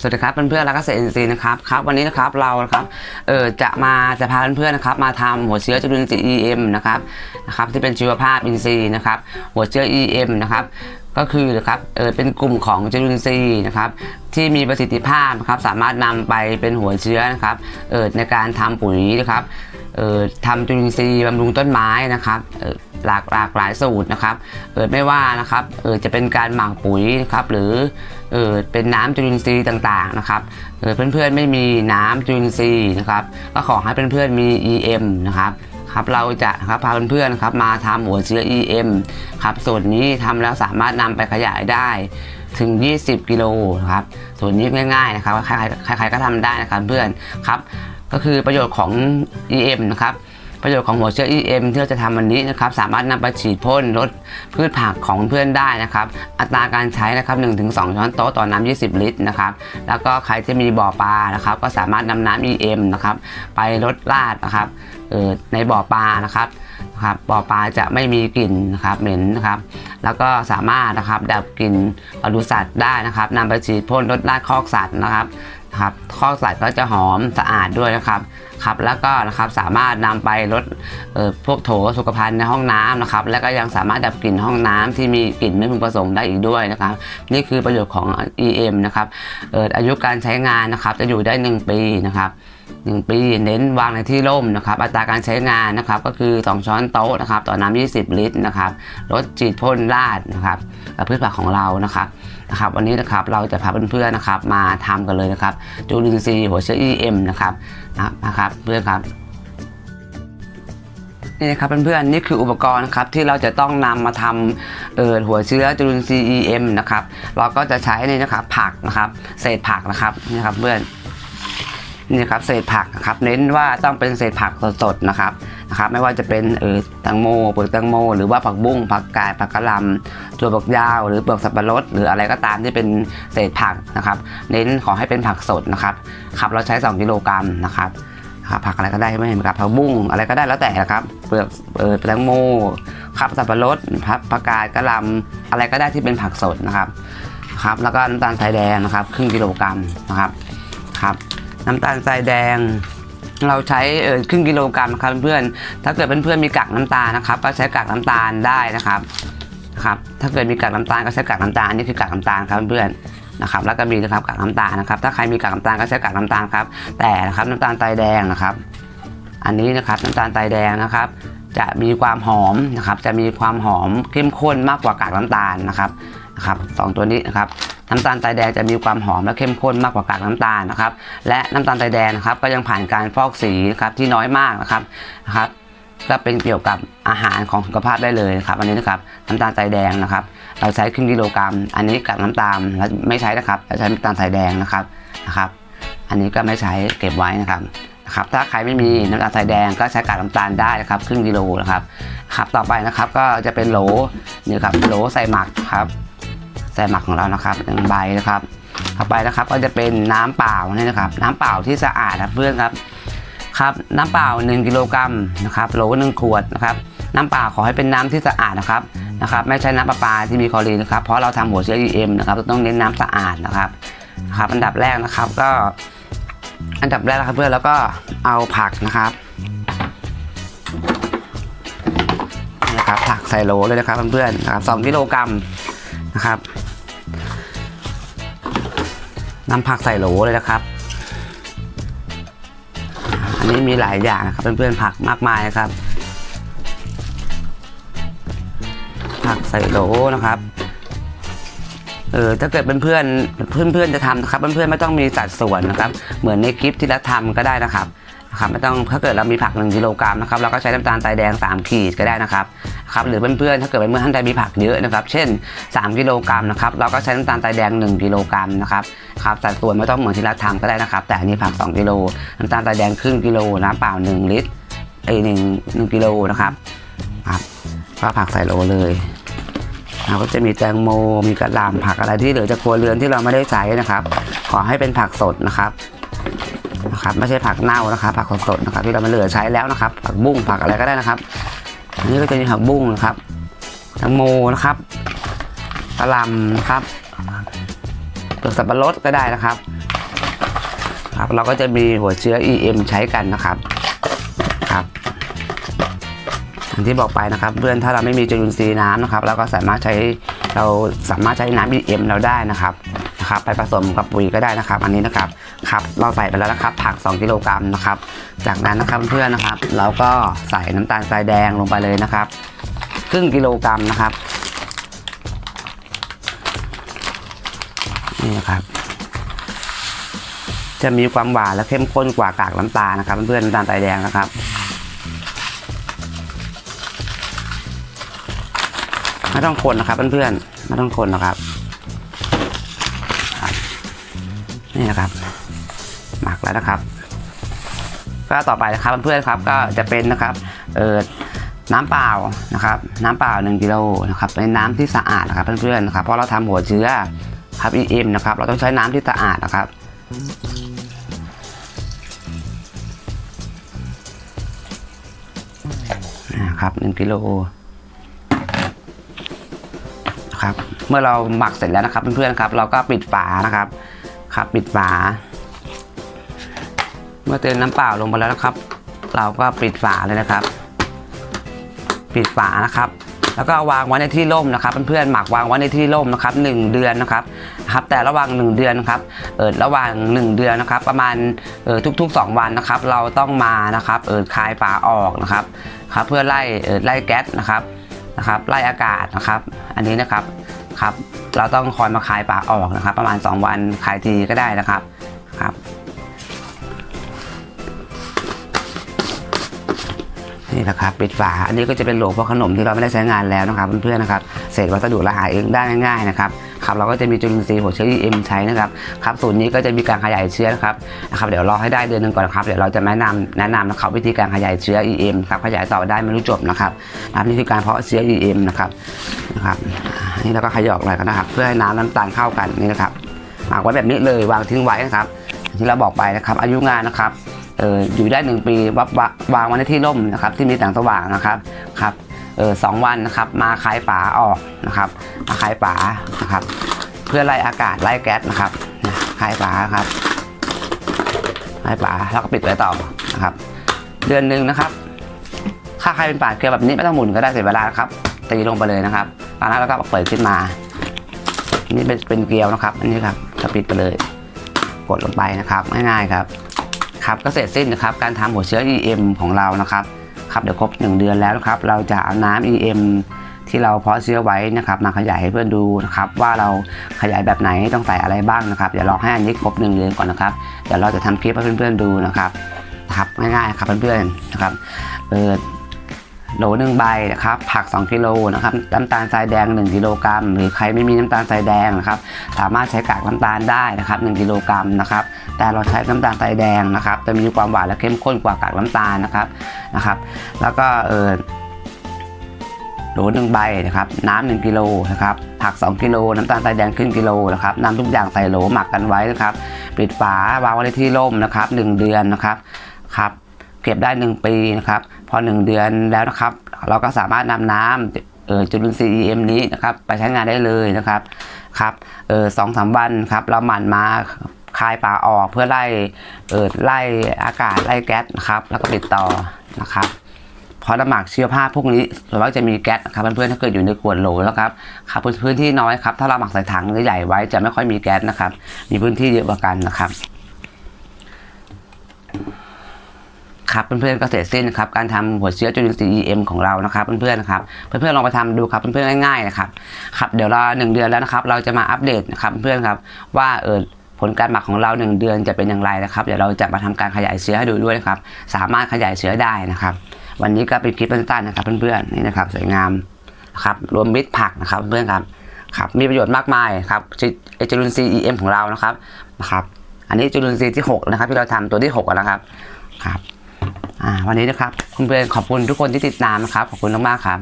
สวัสดีครับเพื่อนๆแล้วก็เกษตรอินทรีย์นะครับครับวันนี้นะครับเรานะครับเออจะมาจะพาเพื่อนๆนะครับมาทำหัวเชื้อจุลินทรีย์ EM นะครับนะครับที่เป็นชีวภาพอินทรีย์นะครับหัวเชื้อ EM นะครับก็คือนะครับเออเป็นกลุ่มของจุลินทรีย์นะครับที่มีประสิทธิภาพนะครับสามารถนำไปเป็นหัวเชื้อนะครับเออในการทำปุ๋ยนะครับเออทำจุลินทรีย์บำรุงต้นไม้นะครับหลากหลากหลายสูตรนะครับเออไม่ว่านะครับเออจะเป็นการหมักปุ๋ยนะครับหรือ เออเป็นน้ำจุลินทรีย์ต่างๆนะครับเออเพื่อนๆไม่มีน้ำจุลินทรีย์นะครับก็ขอให้เพื่อนๆมี EM นะครับครับเราจะครับพาเพื่อนๆครับมาทำหัวเชื้อ EM ครับส่วนนี้ทำแล้วสามารถนำไปขยายได้ถึง 20 กิโลครับส่วนนี้ง่ายๆนะครับใครๆใครๆก็ทำได้นะครับเพื่อนครับก็คือประโยชน์ของ EM นะครับ ประโยชน์ของหัวเชื้อ EM ที่เราจะทำวันนี้นะครับสามารถนำไปฉีดพ่นลดพืชผักของเพื่อนได้นะครับอัตราการใช้นะครับ1-2ช้อนโต๊ะต่อน้ำ20 ลิตรนะครับแล้วก็ใครที่มีบ่อปลานะครับก็สามารถนำน้ำ EM นะครับไปลดราดนะครับในบ่อปลานะครับครับบ่อปลาจะไม่มีกลิ่นนะครับเหม็นนะครับ แล้วก็สามารถนะครับดับกลิ่นปศุสัตว์ได้นะครับนำไปฉีดพ่นลดราดคอกสัตว์นะครับ ครับคอกสัตว์ก็จะหอมสะอาดด้วยนะครับครับแล้วก็นะครับสามารถนำไปลดพวกโถสุขภัณฑ์ในห้องน้ำนะครับ แล้วก็ยังสามารถดับกลิ่นห้องน้ำที่มีกลิ่นไม่พึงประสงค์ได้อีกด้วยนะครับ นี่คือประโยชน์ของ EM นะครับอออายุการใช้งานนะครับจะอยู่ได้ 1 ปีนะครับ 1 ปี เน้นวางในที่ร่มนะครับ อัตราการใช้งานนะครับ ก็คือ 2 ช้อนโต๊ะนะครับ ต่อน้ำ20 ลิตรนะครับลดฉีดพ่นราดนะครับกับพืชผักของเรานะครับนะครับ วันนี้นะครับเราจะพาเพื่อนๆนะครับ มาทำกันเลยนะครับจูลินทรีย์หัวเชื้อ EM นะครับนะครับเพื่อนครับนี่นะครับเพื่อนๆนี่คืออุปกรณ์นะครับที่เราจะต้องนำมาทำเอ่อหัวเชื้อจุลินทรีย์ EM นะครับ เราก็จะใช้นี่นะครับผักนะครับ เศษผักนะครับนี่นะครับเพื่อน นี่ครับเศษผักครับเน้นว่าต้องเป็นเศษผักสดๆนะครับนะครับ ไม่ว่าจะเป็นเออแตงโมเปลือกแตงโม หรือว่าผักบุ้งผักกาดผักกะหล่ำตัวบักยาว หรือเปลือกสับปะรด หรืออะไรก็ตามที่เป็นเศษผักนะครับ เน้นขอให้เป็นผักสดนะครับครับเราใช้ 2 กิโลกรัมนะครับครับผักอะไรก็ได้ไม่เห็นครับผักบุ้งอะไรก็ได้แล้วแต่นะครับเปลือกเออแตงโมครับสับปะรดพับผักกาดกะลำอะไรก็ได้ที่เป็นผักสดนะครับครับ แล้วก็น้ำตาลทรายแดงนะครับ ครึ่งกิโลกรัมนะครับครับ น้ำตาลทรายแดง เราใช้ครึ่งกิโลกรัมครับเพื่อนถ้าเกิดเพื่อนๆมีกากน้ำตาลนะครับ ก็ใช้กากน้ำตาลได้นะครับครับ ถ้าเกิดมีกากน้ำตาลก็ใช้กากน้ำตาลนี่คือกากน้ำตาลครับเพื่อนนะครับ แล้วก็มีนะครับกากน้ำตาลนะครับ ถ้าใครมีกากน้ำตาลก็ใช้กากน้ำตาลครับ แต่นะครับน้ำตาลทรายแดงนะครับ อันนี้นะครับน้ำตาลทรายแดงนะครับ จะมีความหอมนะครับ จะมีความหอมเข้มข้นมากกว่ากากน้ำตาลนะครับนะครับสองตัวนี้นะครับ น้ำตาลทรายแดงจะมีความหอมและเข้มข้นมากกว่ากากน้ำตาลนะครับ และน้ำตาลทรายแดงนะครับ ก็ยังผ่านการฟอกสีนะครับที่น้อยมากนะครับนะครับ ก็เป็นเกี่ยวกับอาหารของสุขภาพได้เลยครับ อันนี้นะครับน้ำตาลทรายแดงนะครับ เราใช้ครึ่งกิโลกรัม อันนี้กากน้ำตาลเราไม่ใช้นะครับเราใช้น้ำตาลทรายแดงนะครับนะครับ อันนี้ก็ไม่ใช้เก็บไว้นะครับนะครับถ้าใครไม่มีน้ำตาลทรายแดงก็ใช้กากน้ำตาลได้นะครับครึ่งกิโลนะครับครับต่อไปนะครับก็จะเป็นโหลนี่ครับโหลใส่หมักครับ ใส่หมักของเรานะครับหนึ่งใบนะครับต่อไปนะครับก็จะเป็นน้ำเปล่านี่นะครับ น้ำเปล่าที่สะอาดครับเพื่อนครับครับน้ำเปล่า 1 กิโลกรัมนะครับโหลหนึ่งขวดนะครับน้ำเปล่าขอให้เป็นน้ำที่สะอาดนะครับนะครับ ไม่ใช่น้ำประปาที่มีคลอรีนนะครับเพราะเราทำหัวเชื้อ EM นะครับต้องเน้นน้ำสะอาดนะครับครับ อันดับแรกนะครับก็ อันดับแรกนะครับเพื่อนแล้วก็เอาผักนะครับนี่นะครับผักใส่โหลเลยนะครับเพื่อนๆนะครับสองกิโลกรัม นะครับนำผักใส่โหลเลยนะครับ อันนี้มีหลายอย่างนะครับเพื่อนๆผักมากมายนะครับ ผักใส่โหลนะครับเออถ้าเกิดเพื่อนเพื่อนเพื่อนๆจะทำนะครับเพื่อนๆไม่ต้องมีสัดส่วนนะครับ เหมือนในคลิปที่เราทำก็ได้นะครับ นะครับไม่ต้องถ้าเกิดเรามีผัก 1กิโลกรัมนะครับเราก็ใช้น้ำตาลทรายแดง 3 ขีดก็ได้นะครับครับหรือเพื่อนๆถ้าเกิดเป็นเพื่อท่านใดมีผักเยอะนะครับ เช่น 3 กิโลกรัมนะครับเราก็ใช้น้ำตาลทรายแดง 1 กิโลกรัมนะครับครับสัดส่วนไม่ต้องเหมือนที่เราทำก็ได้นะครับ แต่อันนี้ผัก 2 กิโลน้ำตาลทรายแดงครึ่งกิโลน้ำเปล่า 1 ลิตรไอ้หนึ่งหนึ่งกิโลนะครับครับก็ผักใส่โลเลยเราก็จะมีแตงโม มีกระหล่ำผักอะไรที่เหลือจากครัวเรือนที่เราไม่ได้ใช้นะครับ ขอให้เป็นผักสดนะครับ นะครับ ไม่ใช่ผักเน่านะครับ ผักสดๆนะครับ ที่เราไม่เหลือใช้แล้วนะครับ ผักบุ้งผักอะไรก็ได้นะครับ อันนี้ก็จะมีผักบุ้งนะครับแตงโมนะครับกระหล่ำนะครับเปลือกสับปะรดก็ได้นะครับ ครับ เราก็จะมีหัวเชื้อ EM ใช้กันนะครับครับอย่างที่บอกไปนะครับ เพื่อนถ้าเราไม่มีจุลินทรีย์น้ำนะครับเราก็สามารถใช้เราสามารถใช้น้ำ EM เราได้นะครับ นะครับไปผสมกับปุ๋ยก็ได้นะครับ อันนี้นะครับครับเราใส่ไปแล้วนะครับ ผัก 2 กิโลกรัมนะครับ จากนั้นนะครับเพื่อนนะครับ เราก็ใส่น้ำตาลทรายแดงลงไปเลยนะครับครึ่งกิโลกรัมนะครับนี่นะครับ จะมีความหวานและเข้มข้นกว่ากากน้ำตาลนะครับเพื่อนๆน้ำตาลทรายแดงนะครับไม่ต้องคนนะครับเพื่อนๆไม่ต้องคนนะครับ นี่นะครับหมักแล้วนะครับ ก็ต่อไปนะครับเพื่อนๆครับก็จะเป็นนะครับเออน้ำเปล่านะครับ น้ำเปล่า 1กิโลนะครับเป็นน้ำที่สะอาดนะครับเพื่อนๆนะครับเพราะเราทำหัวเชื้อครับ EM นะครับ เราต้องใช้น้ำที่สะอาดนะครับนะครับ1กิโลครับ เมื่อเราหมักเสร็จแล้วนะครับเพื่อนๆครับ เราก็ปิดฝานะครับ ครับปิดฝา เมื่อเติมน้ำเปล่าลงไปแล้วนะครับ เราก็ปิดฝาเลยนะครับ ปิดฝานะครับ แล้วก็วางไว้ในที่ร่มนะครับเพื่อนๆหมักวางไว้ในที่ร่มนะครับหนึ่งเดือนนะครับครับ แต่ระหว่างหนึ่งเดือนนะครับเออระหว่างหนึ่งเดือนนะครับ ประมาณเออทุกๆ 2 วันนะครับ เราต้องมานะครับเออคลายฝาออกนะครับครับ เพื่อไล่เออไล่แก๊สนะครับนะครับ ไล่อากาศนะครับ อันนี้นะครับ ครับ เราต้องคอยมาคลายปาออกนะครับ ประมาณ 2 วันคลายทีก็ได้นะครับครับ นี่นะครับปิดฝาอันนี้ก็จะเป็นโหลพวกขนมที่เราไม่ได้ใช้งานแล้วนะครับเพื่อนๆนะครับเศษวัสดุเราหาเองได้ง่ายๆนะครับครับเราก็จะมีจุลินทรีย์หัวเชื้อ EM ใช้นะครับครับสูตรนี้ก็จะมีการขยายเชื้อนะครับนะครับเดี๋ยวรอให้ได้เดือนหนึ่งก่อนครับเดี๋ยวเราจะแนะนำแนะนำนะครับวิธีการขยายเชื้อ EM ครับขยายต่อได้ไม่รู้จบนะครับนะครับนี่คือการเพาะเชื้อ EM นะครับนะครับนี่เราก็ขยอกเลยกันนะครับ เพื่อให้น้ำน้ำตาลเข้ากันนี่นะครับหมักไว้แบบนี้เลยวางทิ้งไว้นะครับที่เราบอกไปนะครับอายุงานนะครับ เอออยู่ได้หนึ่งปีวววางไว้ในที่ร่มนะครับที่มีแสงสว่างนะครับครับเออสองวันนะครับมาคลายฝาออกนะครับมาคลายฝานะครับ เพื่อไล่อากาศไล่แก๊สนะครับคลายฝาครับคลายฝาแล้วก็ปิดไว้ต่อนะครับ เดือนหนึ่งนะครับถ้าใครเป็นปาเกลียวแบบนี้ไม่ต้องหมุนก็ได้เสียเวลาครับตีลงไปเลยนะครับตอนนั้นเราก็เปิดขึ้นมานี่เป็นเป็นเกลียวนะครับ อันนี้ครับก็ปิดไปเลย กดลงไปนะครับง่ายๆครับ ครับก็เสร็จสิ้นนะครับการทำหัวเชื้อ EM ของเรานะครับครับเดี๋ยวครบ 1 เดือนแล้วนะครับเราจะเอาน้ำ EM ที่เราเพาะเชื้อไว้นะครับมาขยายให้เพื่อนดูนะครับว่าเราขยายแบบไหนต้องใส่อะไรบ้างนะครับเดี๋ยวรอให้อันนี้ครบ1เดือนก่อนนะครับเดี๋ยวเราจะทำคลิปให้เพื่อนๆดูนะครับครับง่ายๆครับเพื่อนๆนะครับเปิด โหลหนึ่งใบนะครับผัก 2กิโลนะครับน้ำตาลทรายแดง 1กิโลกรัมหรือใครไม่มีน้ำตาลทรายแดงนะครับสามารถใช้กากน้ำตาลได้นะครับ1กิโลกรัมนะครับแต่เราใช้น้ำตาลทรายแดงนะครับจะมีความหวานและเข้มข้นกว่ากากน้ำตาลนะครับนะครับ แล้วก็เออโหลหนึ่งใบนะครับน้ำหนึ่งกิโลนะครับผัก 2 กิโลน้ำตาลทรายแดงครึ่งกิโลนะครับนำทุกอย่างใส่โหลหมักกันไว้นะครับ ปิดฝาวางไว้ที่ร่มนะครับหนึ่งเดือนนะครับครับ เก็บได้ 1 ปีนะครับ พอ 1 เดือนแล้วนะครับ เราก็สามารถนำน้ำจุลินทรีย์ EM นี้นะครับไปใช้งานได้เลยนะครับครับสองสามวันครับ เราหมั่นมาคลายปลาออกเพื่อไล่เออไล่อากาศไล่แก๊สนะครับ แล้วก็ปิดต่อนะครับพราะน้ำหมักเชื้อผ้าพวกนี้ส่วนมากจะมีแก๊สครับเพื่อนๆถ้าเกิดอยู่ในขวดโหลแล้วครับครับพื้นที่น้อยครับถ้าเราหมักใส่ถังใหญ่ไว้จะไม่ค่อยมีแก๊สนะครับ มีพื้นที่เยอะกว่ากันนะครับ ครับเพื่อนๆก็เสร็จสิ้นครับการทำหัวเชื้อจุลินทรีย์ EM ของเรานะครับเพื่อนๆนะครับเพื่อนๆลองไปทำดูครับเพื่อนๆง่ายๆนะครับครับเดี๋ยวเราหนึ่งเดือนแล้วนะครับ เราจะมาอัปเดตนะครับเพื่อนๆครับว่าเออผลการหมักของเรา 1 เดือนจะเป็นอย่างไรนะครับเดี๋ยวเราจะมาทำการขยายเชื้อให้ดูด้วยนะครับสามารถขยายเชื้อได้นะครับ วันนี้ก็เป็นคลิปสั้นๆนะครับเพื่อนๆนี่นะครับสวยงามครับรวมมิตรผักนะครับเพื่อนๆครับครับมีประโยชน์มากมายครับจุลินทรีย์ EM ของเรานะครับนะครับ อันนี้จุลินทรีย์ที่ 6 นะครับ ที่เราทำตัวที่6แล้วนะครับครับ อ่าวันนี้นะครับเพื่อนๆขอบคุณทุกคนที่ติดตามนะครับขอบคุณมากๆครับ